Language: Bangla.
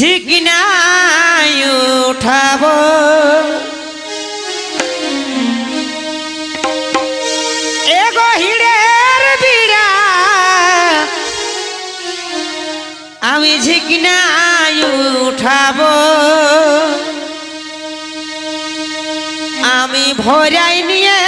ঝিকনাই উঠাব। এগো হিড়ের বিড়া আমি ঝিকনাই উঠাব। আমি ভরাই নিয়ে